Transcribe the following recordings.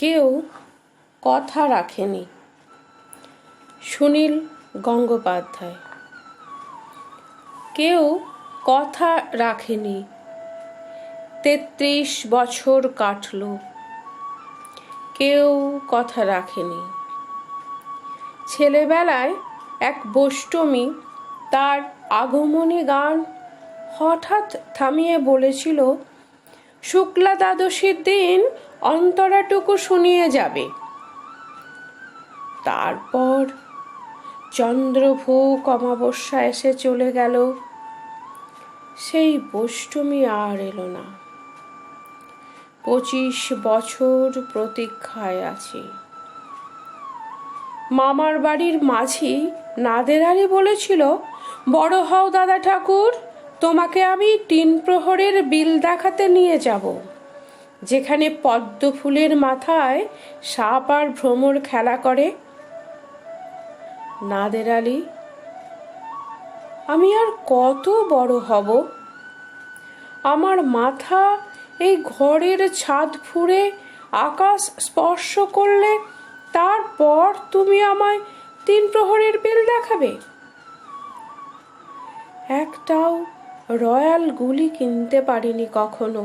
কেউ কথা রাখেনি। সুনীল গঙ্গোপাধ্যায়। কেউ কথা রাখেনি। তেত্রিশ বছর কাটল। কেউ কথা রাখেনি। ছেলেবেলায় এক বষ্টমী তার আগমনী গান হঠাৎ থামিয়ে বলেছিল, শুক্লা দ্বাদশীর দিন অন্তরাটুকু শুনিয়ে যাবে। তারপর চন্দ্রভূক অমাবস্যা এসে চলে গেল। সেই বষ্টমী আর এলো না। পঁচিশ বছর প্রতীক্ষায় আছি। মামার বাড়ির মাঝি নাদের আলী বলেছিল, বড় হও দাদা ঠাকুর, তোমাকে আমি তিন প্রহরের বিল দেখাতে নিয়ে যাব। যেখানে পদ্ম ফুলের মাথায় সাপ আর ভ্রমর খেলা করে। নাদের আলী, আমি আর কত বড় হব? আমার মাথা এই ঘরের ছাদ ফুঁড়ে আকাশ স্পর্শ করলে তারপর তুমি আমায় তিন প্রহরের বিল দেখাবে। একটাও রয়্যাল গুলি কিনতে পারিনি কখনো।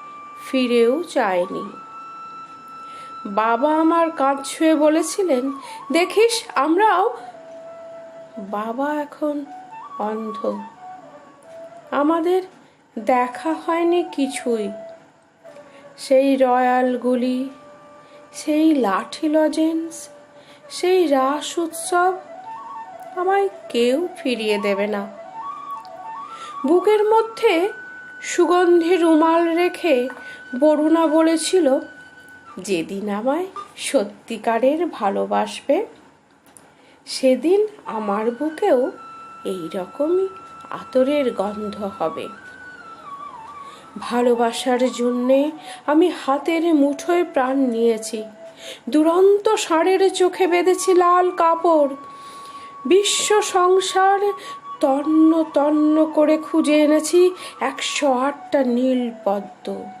ফিরেও চায়নি। বাবা আমার কাঁধ ছুঁয়ে বলেছিলেন, দেখিস, আমরাও বাবা এখন অন্ধ। আমাদের দেখা হয়নি কিছুই। সেই রয়্যালগুলি সেই লাঠি লজেন্স, সেই রাস উৎসব আমায় কেউ ফিরিয়ে দেবে না। বুকের মধ্যে সুগন্ধি রুমাল রেখে বরুণা বলেছিল, যেদিন আমায় সত্যিকারের ভালোবাসবে, সেদিন আমার বুকেও এই রকমই আতরের গন্ধ হবে। ভালোবাসার জন্যে আমি হাতের মুঠোয় প্রাণ নিয়েছি। দুরন্ত ষাঁড়ের চোখে বেঁধেছি লাল কাপড়। বিশ্ব সংসার তন্ন তন্ন করে খুঁজে এনেছি একশো আটটা নীল পদ্ম।